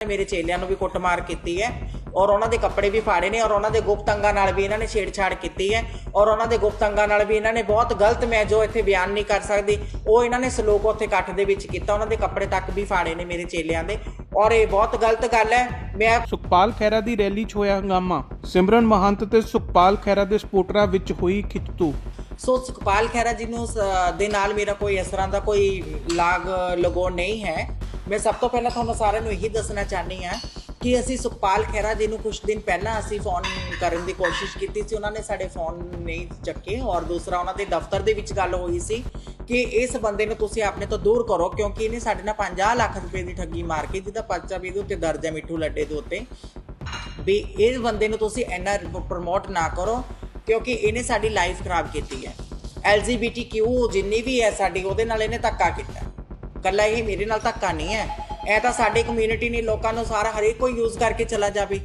ਮੇਰੇ ਚੇਲਿਆਂ ਨੂੰ ਵੀ ਕੁੱਟਮਾਰ ਕੀਤੀ ਹੈ ਔਰ ਉਹਨਾਂ ਦੇ ਕੱਪੜੇ ਵੀ ਫਾੜੇ ਨੇ ਔਰ ਉਹਨਾਂ ਦੇ ਗੁਪਤ ਅੰਗਾਂ ਨਾਲ ਵੀ ਇਹਨਾਂ ਨੇ ਛੇੜਛਾੜ ਕੀਤੀ ਹੈ ਔਰ ਉਹਨਾਂ ਦੇ ਗੁਪਤ ਅੰਗਾਂ ਨਾਲ ਵੀ ਇਹਨਾਂ ਨੇ ਬਹੁਤ ਗਲਤ ਮੈਂ ਜੋ ਇੱਥੇ ਬਿਆਨ ਨਹੀਂ ਕਰ ਸਕਦੀ ਉਹ ਇਹਨਾਂ ਨੇ ਸਲੋਕ ਉੱਥੇ ਇਕੱਠ ਦੇ ਵਿੱਚ ਕੀਤਾ ਉਹਨਾਂ ਦੇ ਕੱਪੜੇ ਤੱਕ ਵੀ ਫਾੜੇ ਨੇ ਮੇਰੇ ਚੇਲਿਆਂ ਦੇ ਔਰ ਇਹ ਬਹੁਤ ਗਲਤ ਗੱਲ ਹੈ ਮੈਂ ਸੁਖਪਾਲ ਖਹਿਰਾ ਦੀ ਰੈਲੀ 'ਚ ਹੋਇਆ ਹੰਗਾਮਾ ਸਿਮਰਨ ਮਹੰਤ ਤੇ ਸੁਖਪਾਲ ਖਹਿਰਾ ਦੇ ਸਪੋਰਟਰਾਂ ਵਿੱਚ ਹੋਈ ਖਿੱਚਤੂ। ਸੋ ਸੁਖਪਾਲ ਖਹਿਰਾ ਜੀ ਨੂੰ ਦੇ ਨਾਲ ਮੇਰਾ ਕੋਈ ਇਸ ਤਰ੍ਹਾਂ ਦਾ ਕੋਈ ਲਾਗ ਲਗੋ ਨਹੀਂ ਹੈ। ਮੈਂ ਸਭ ਤੋਂ ਪਹਿਲਾਂ ਤੁਹਾਨੂੰ ਸਾਰਿਆਂ ਨੂੰ ਇਹੀ ਦੱਸਣਾ ਚਾਹਨੀ ਆ ਕਿ ਅਸੀਂ ਸੁਖਪਾਲ ਖਹਿਰਾ ਜੀ ਨੂੰ ਕੁਝ ਦਿਨ ਪਹਿਲਾਂ ਅਸੀਂ ਫੋਨ ਕਰਨ ਦੀ ਕੋਸ਼ਿਸ਼ ਕੀਤੀ ਸੀ। ਉਹਨਾਂ ਨੇ ਸਾਡੇ ਫੋਨ ਨਹੀਂ ਚੱਕੇ ਔਰ ਦੂਸਰਾ ਉਹਨਾਂ ਦੇ ਦਫ਼ਤਰ ਦੇ ਵਿੱਚ ਗੱਲ ਹੋਈ ਸੀ ਕਿ ਇਸ ਬੰਦੇ ਨੂੰ ਤੁਸੀਂ ਆਪਣੇ ਤੋਂ ਦੂਰ ਕਰੋ ਕਿਉਂਕਿ ਇਹਨੇ ਸਾਡੇ ਨਾਲ 50 ਲੱਖ ਰੁਪਏ ਦੀ ਠੱਗੀ ਮਾਰ ਕੇ ਜਿਹਦਾ ਪਰਚਾ ਵੀ ਇਹਦੇ ਉੱਤੇ ਦਰਜ ਹੈ ਮਿੱਠੂ ਲੱਡੇ ਦੇ ਉੱਤੇ। ਵੀ ਇਸ ਬੰਦੇ ਨੂੰ ਤੁਸੀਂ ਇੰਨਾ ਪ੍ਰਮੋਟ ਨਾ ਕਰੋ ਕਿਉਂਕਿ ਇਹਨੇ ਸਾਡੀ ਲਾਈਫ ਖਰਾਬ ਕੀਤੀ ਹੈ। LGBTQ ਜਿੰਨੀ ਵੀ ਹੈ ਸਾਡੀ, ਉਹਦੇ ਨਾਲ ਇਹਨੇ ਧੱਕਾ ਕੀਤਾ। ਕੱਲਾ ਇਹ ਮੇਰੇ ਨਾਲ ਧੱਕਾ ਨਹੀਂ ਹੈ। ਇਹ ਤਾਂ ਸਾਡੇ ਕਮਿਊਨਿਟੀ ਨੇ ਲੋਕਾਂ ਨੂੰ ਸਾਰਾ ਹਰੇਕ ਕੋਈ ਯੂਜ਼ ਕਰਕੇ ਚਲਾ ਜਾਵੇ।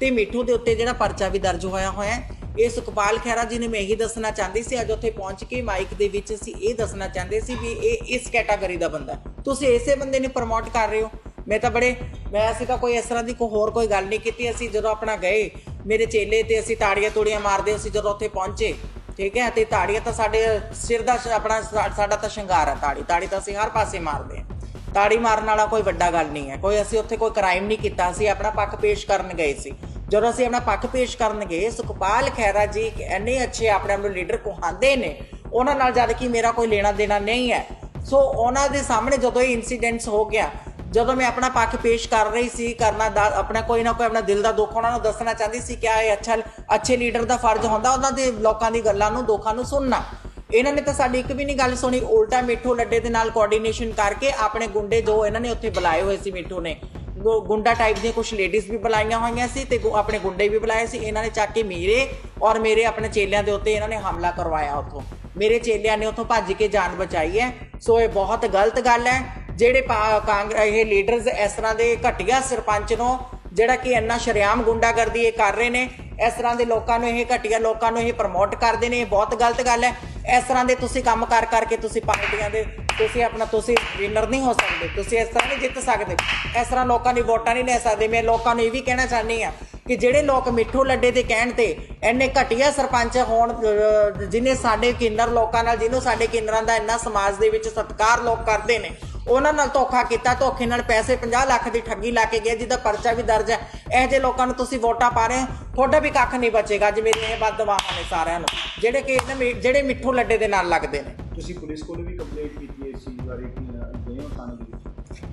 ਤੇ ਮਿੱਠੂ ਦੇ ਉੱਤੇ ਜਿਹੜਾ ਪਰਚਾ ਵੀ ਦਰਜ ਹੋਇਆ ਹੋਇਆ ਹੈ, ਇਹ ਸੁਖਪਾਲ ਖਹਿਰਾ ਜੀ ਨੇ ਮੈਂ ਇਹੀ ਦੱਸਣਾ ਚਾਹੁੰਦੀ ਸੀ, ਅੱਜ ਉੱਥੇ ਪਹੁੰਚ ਕੇ ਮਾਈਕ ਦੇ ਵਿੱਚ ਅਸੀਂ ਇਹ ਦੱਸਣਾ ਚਾਹੁੰਦੇ ਸੀ ਵੀ ਇਹ ਇਸ ਕੈਟਾਗਰੀ ਦਾ ਬੰਦਾ ਤੁਸੀਂ ਇਸੇ ਬੰਦੇ ਨੂੰ ਪ੍ਰਮੋਟ ਕਰ ਰਹੇ ਹੋ। ਮੈਂ ਤਾਂ ਬੜੇ, ਮੈਂ ਅਸੀਂ ਤਾਂ ਕੋਈ ਇਸ ਤਰ੍ਹਾਂ ਦੀ ਕੋਈ ਹੋਰ ਕੋਈ ਗੱਲ ਨਹੀਂ ਕੀਤੀ, ਅਸੀਂ ਜਦੋਂ ਆਪਣਾ ਗਏ, ਮੇਰੇ ਚੇਲੇ ਤੇ ਅਸੀਂ ਤਾੜੀਆਂ ਤੋੜੀਆਂ ਮਾਰਦੇ ਅਸੀਂ ਜਦੋਂ ਉੱਥੇ ਪਹੁੰਚੇ ਠੀਕ ਹੈ? ਤੇ ਤਾੜੀਆਂ ਤਾਂ ਸਾਡੇ ਸਿਰ ਦਾ ਆਪਣਾ ਸਾਡਾ ਤਾਂ ਸ਼ਿੰਗਾਰ ਹੈ ਤਾੜੀ। ਤਾੜੀ ਤਾਂ ਅਸੀਂ ਹਰ ਪਾਸੇ ਮਾਰਦੇ ਹਾਂ। ਤਾੜੀ ਮਾਰਨ ਵਾਲਾ ਕੋਈ ਵੱਡਾ ਗੱਲ ਨਹੀਂ ਹੈ। ਕੋਈ ਅਸੀਂ ਉੱਥੇ ਕੋਈ ਕ੍ਰਾਈਮ ਨਹੀਂ ਕੀਤਾ। ਅਸੀਂ ਆਪਣਾ ਪੱਖ ਪੇਸ਼ ਕਰਨ ਗਏ ਸੀ। ਜਦੋਂ ਅਸੀਂ ਆਪਣਾ ਪੱਖ ਪੇਸ਼ ਕਰਨ ਗਏ, ਸੁਖਪਾਲ ਖਹਿਰਾ ਜੀ ਇੱਕ ਇੰਨੇ ਅੱਛੇ ਆਪਣੇ ਆਪ ਨੂੰ ਲੀਡਰ ਕਹਾਉਂਦੇ ਨੇ, ਉਹਨਾਂ ਨਾਲ ਜਦ ਕਿ ਮੇਰਾ ਕੋਈ ਲੈਣਾ ਦੇਣਾ ਨਹੀਂ ਹੈ। ਸੋ ਉਹਨਾਂ ਦੇ ਸਾਹਮਣੇ ਜਦੋਂ ਇਹ ਇਨਸੀਡੈਂਟਸ ਹੋ ਗਿਆ ਜਦੋਂ ਮੈਂ ਆਪਣਾ ਪੱਖ ਪੇਸ਼ ਕਰ ਰਹੀ ਸੀ, ਕਰਨਾ ਦਾ- ਆਪਣਾ ਕੋਈ ਨਾ ਕੋਈ ਆਪਣਾ ਦਿਲ ਦਾ ਦੁੱਖ ਉਹਨਾਂ ਨੂੰ ਦੱਸਣਾ ਚਾਹੁੰਦੀ ਸੀ ਕਿ ਇਹ ਅੱਛਾ, ਅੱਛੇ ਲੀਡਰ ਦਾ ਫਰਜ਼ ਹੁੰਦਾ, ਉਹਨਾਂ ਦੇ ਲੋਕਾਂ ਦੀ ਗੱਲਾਂ ਨੂੰ, ਦੁੱਖਾਂ ਨੂੰ ਸੁਣਨਾ। ਇਹਨਾਂ ਨੇ ਤਾਂ ਸਾਡੀ ਇੱਕ ਵੀ ਨਹੀਂ ਗੱਲ ਸੁਣੀ, ਉਲਟਾ ਮਿੱਠੂ ਲੱਡੇ ਦੇ ਨਾਲ ਕੋਆਰਡੀਨੇਸ਼ਨ ਕਰਕੇ ਆਪਣੇ ਗੁੰਡੇ ਜੋ ਇਹਨਾਂ ਨੇ ਉੱਥੇ ਬੁਲਾਏ ਹੋਏ ਸੀ ਮਿੱਠੂ ਨੇ, ਗੁ- ਗੁੰਡਾ ਟਾਈਪ ਦੀਆਂ ਕੁਝ ਲੇਡੀਜ਼ ਵੀ ਬੁਲਾਈਆਂ ਹੋਈਆਂ ਸੀ ਤੇ ਗੁ- ਆਪਣੇ ਗੁੰਡੇ ਵੀ ਬੁਲਾਏ ਸੀ। ਇਹਨਾਂ ਨੇ ਚੱਕ ਕੇ ਮੇਰੇ ਔਰ ਮੇਰੇ ਆਪਣੇ ਚੇਲਿਆਂ ਦੇ ਉੱਤੇ ਇਹਨਾਂ ਨੇ ਹਮਲਾ ਕਰਵਾਇਆ ਉੱਥੋਂ। ਮੇਰੇ ਚੇਲਿਆਂ ਨੇ ਉੱਥੋਂ ਭੱਜ ਕੇ ਜਾਨ ਬਚਾਈ ਹੈ। ਸੋ ਇਹ ਬਹੁਤ ਗਲਤ ਗੱਲ ਹੈ। ਜਿਹੜੇ ਪਾ- ਕਾਂਗਰਸ ਇਹ ਲੀਡਰਸ ਇਸ ਤਰ੍ਹਾਂ ਦੇ ਘਟੀਆ ਸਰਪੰਚ ਨੂੰ ਜਿਹੜਾ ਕਿ ਇੰਨਾ ਸ਼ਰਿਆਮ ਗੁੰਡਾਗਰਦੀ ਇਹ ਕਰ ਰਹੇ ਨੇ ਇਸ ਤਰ੍ਹਾਂ ਦੇ ਲੋਕਾਂ ਨੂੰ ਇਹ ਘਟੀਆ ਲੋਕਾਂ ਨੂੰ ਇਹ ਪ੍ਰਮੋਟ ਕਰਦੇ ਨੇ ਇਹ ਬਹੁਤ ਗਲਤ ਗੱਲ ਹੈ। ਇਸ ਤਰ੍ਹਾਂ ਦੇ ਤੁਸੀਂ ਕੰਮ ਕਰ ਕਰਕੇ ਤੁਸੀਂ ਪਾਰਟੀਆਂ ਦੇ ਤੁਸੀਂ ਆਪਣਾ ਤੁਸੀਂ ਵਿਨਰ ਨਹੀਂ ਹੋ ਸਕਦੇ ਤੁਸੀਂ ਇਸ ਤਰ੍ਹਾਂ ਨਹੀਂ ਜਿੱਤ ਸਕਦੇ। ਇਸ ਤਰ੍ਹਾਂ ਲੋਕਾਂ ਦੀ ਵੋਟਾਂ ਨਹੀਂ ਲੈ ਸਕਦੇ। ਮੈਂ ਲੋਕਾਂ ਨੂੰ ਇਹ ਵੀ ਕਹਿਣਾ ਚਾਹਨੀ ਆ ਕਿ ਜਿਹੜੇ ਲੋਕ ਮਿੱਠੂ ਲੱਡੇ ਦੇ ਕਹਿਣ ਤੇ ਇੰਨੇ ਘਟੀਆ ਸਰਪੰਚ ਹੋਣ ਅਹ, ਜਿਨੇ ਸਾਡੇ ਕਿੰਨਰ ਲੋਕਾਂ ਨਾਲ ਜਿਹਨੂੰ ਸਾਡੇ ਕਿੰਨਰਾਂ ਦਾ ਇੰਨਾ ਸਮਾਜ ਦੇ ਵਿੱਚ ਸਤਿਕਾਰ ਲੋਕ ਕਰਦੇ ਨੇ ਉਹਨਾਂ ਨਾਲ ਧੋਖਾ ਕੀਤਾ ਧੋਖੇ ਨਾਲ ਪੈਸੇ 50 ਲੱਖ ਦੀ ਠੱਗੀ ਲਾ ਕੇ ਗਿਆ ਜਿਹਦਾ ਪਰਚਾ ਵੀ ਦਰਜ ਹੈ। ਇਹੋ ਜਿਹੇ ਲੋਕਾਂ ਨੂੰ ਤੁਸੀਂ ਵੋਟਾਂ ਪਾ ਰਹੇ ਹੋ ਤੁਹਾਡਾ ਵੀ ਕੱਖ ਨਹੀਂ ਬਚੇਗਾ ਅੱਜ ਮੇਰੀਆਂ ਇਹ ਬਦਦੁਆਵਾਂ ਨੇ ਸਾਰਿਆਂ ਨੂੰ। ਜਿਹੜੇ ਕਿ ਇਹਨਾਂ ਮੀ- ਜਿਹੜੇ ਮਿੱਠੂ ਲੱਡੇ ਦੇ ਨਾਲ ਲੱਗਦੇ ਨੇ। ਤੁਸੀਂ ਪੁਲਿਸ ਕੋਲ ਵੀ ਕੰਪਲੇਂਟ ਕੀਤੀ ਹੈ ਇਸ ਚੀਜ਼ ਬਾਰੇ ਕਿ ਗਏ ਹੋ ਥਾਣੇ ਦੇ ਵਿੱਚ?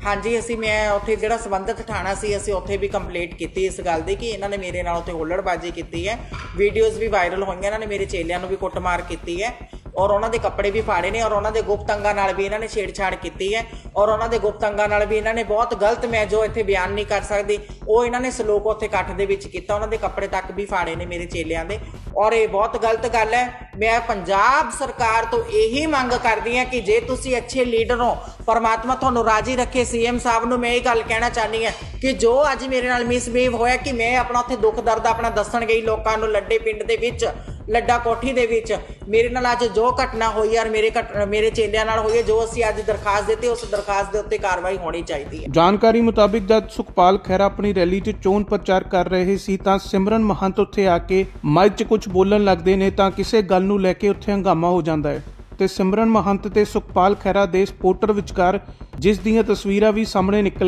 ਹਾਂਜੀ ਅਸੀਂ ਮੈਂ ਉੱਥੇ ਜਿਹੜਾ ਸੰਬੰਧਿਤ ਥਾਣਾ ਸੀ ਅਸੀਂ ਉੱਥੇ ਵੀ ਕੰਪਲੇਂਟ ਕੀਤੀ ਇਸ ਗੱਲ ਦੀ ਕਿ ਇਹਨਾਂ ਨੇ ਮੇਰੇ ਨਾਲ ਉੱਥੇ ਹੁੱਲੜਬਾਜ਼ੀ ਕੀਤੀ ਹੈ। ਵੀਡੀਓਜ਼ ਵੀ ਵਾਇਰਲ ਹੋਈਆਂ ਇਹਨਾਂ ਨੇ ਮੇਰੇ ਚੇਲਿਆਂ ਨੂੰ ਵੀ ਕੁੱਟਮਾਰ ਕੀਤੀ ਹੈ। ਔਰ ਉਹਨਾਂ ਦੇ ਕੱਪੜੇ ਵੀ ਫਾੜੇ ਨੇ ਔਰ ਉਹਨਾਂ ਦੇ ਗੁਪਤ ਅੰਗਾਂ ਨਾਲ ਵੀ ਇਹਨਾਂ ਨੇ ਛੇੜਛਾੜ ਕੀਤੀ ਹੈ ਔਰ ਉਹਨਾਂ ਦੇ ਗੁਪਤ ਅੰਗਾਂ ਨਾਲ ਵੀ ਇਹਨਾਂ ਨੇ ਬਹੁਤ ਗਲਤ ਮੈਂ ਜੋ ਇੱਥੇ ਬਿਆਨ ਨਹੀਂ ਕਰ ਸਕਦੀ। ਉਹ ਇਹਨਾਂ ਨੇ ਸਲੋਕ ਉੱਥੇ ਇਕੱਠ ਦੇ ਵਿੱਚ ਕੀਤਾ। ਉਹਨਾਂ ਦੇ ਕੱਪੜੇ ਤੱਕ ਵੀ ਫਾੜੇ ਨੇ ਮੇਰੇ ਚੇਲਿਆਂ ਦੇ। ਔਰ ਇਹ ਬਹੁਤ ਗਲਤ ਗੱਲ ਹੈ। ਮੈਂ ਪੰਜਾਬ ਸਰਕਾਰ ਤੋਂ ਇਹੀ ਮੰਗ ਕਰਦੀ ਹਾਂ ਕਿ ਜੇ ਤੁਸੀਂ ਅੱਛੇ ਲੀਡਰ ਹੋ, ਪਰਮਾਤਮਾ ਤੁਹਾਨੂੰ ਰਾਜੀ ਰੱਖੇ, ਸੀਐਮ ਸਾਹਿਬ ਨੂੰ ਮੈਂ ਇਹ ਗੱਲ ਕਹਿਣਾ ਚਾਹਨੀ ਹਾਂ ਕਿ ਜੋ ਅੱਜ ਮੇਰੇ ਨਾਲ ਮਿਸਬੀਹੇਵ ਹੋਇਆ ਕਿ ਮੈਂ ਆਪਣਾ ਉੱਥੇ ਦੁੱਖ ਦਰਦ ਆਪਣਾ ਦੱਸਣ ਗਈ ਲੋਕਾਂ ਨੂੰ ਲੱਡੇ ਪਿੰਡ ਦੇ ਵਿੱਚ ਲੱਡਾ ਕੋਠੀ ਦੇ ਵਿੱਚ। ਮੇਰੇ ਨਾਲ ਅੱਜ ਜੋ ਘਟਨਾ ਹੋਈ ਯਾਰ, ਮੇਰੇ ਮੇਰੇ ਚੇਲਿਆਂ ਨਾਲ ਹੋਈ ਹੈ, ਜੋ ਅਸੀਂ ਅੱਜ ਦਰਖਾਸਤ ਦਿੱਤੀ, ਉਸ ਦਰਖਾਸਤ ਦੇ ਉੱਤੇ ਕਾਰਵਾਈ ਹੋਣੀ ਚਾਹੀਦੀ ਹੈ। ਜਾਣਕਾਰੀ ਮੁਤਾਬਿਕ ਜਦ ਸੁਖਪਾਲ ਖਹਿਰਾ ਆਪਣੀ ਰੈਲੀ 'ਚ ਚੋਣ ਪ੍ਰਚਾਰ ਕਰ ਰਹੇ ਸੀ, ਤਾਂ ਸਿਮਰਨ ਮਹੰਤ ਉੱਥੇ ਆ ਕੇ ਮਾਈਕ 'ਚ ਕੁਝ ਬੋਲਣ ਲੱਗਦੇ ਨੇ, ਤਾਂ ਕਿਸੇ ਗੱਲ ਨੂੰ ਲੈ ਕੇ ਉੱਥੇ ਹੰਗਾਮਾ ਹੋ ਜਾਂਦਾ ਹੈ। ਤੇ ਸਿਮਰਨ ਮਹੰਤ ਤੇ ਸੁਖਪਾਲ ਖਹਿਰਾ ਦੇ ਸਪੋਰਟਰ ਵਿਚਕਾਰ ਜਿਸ ਦੀਆਂ ਤਸਵੀਰਾਂ ਵੀ ਸਾਹਮਣੇ ਨਿਕਲ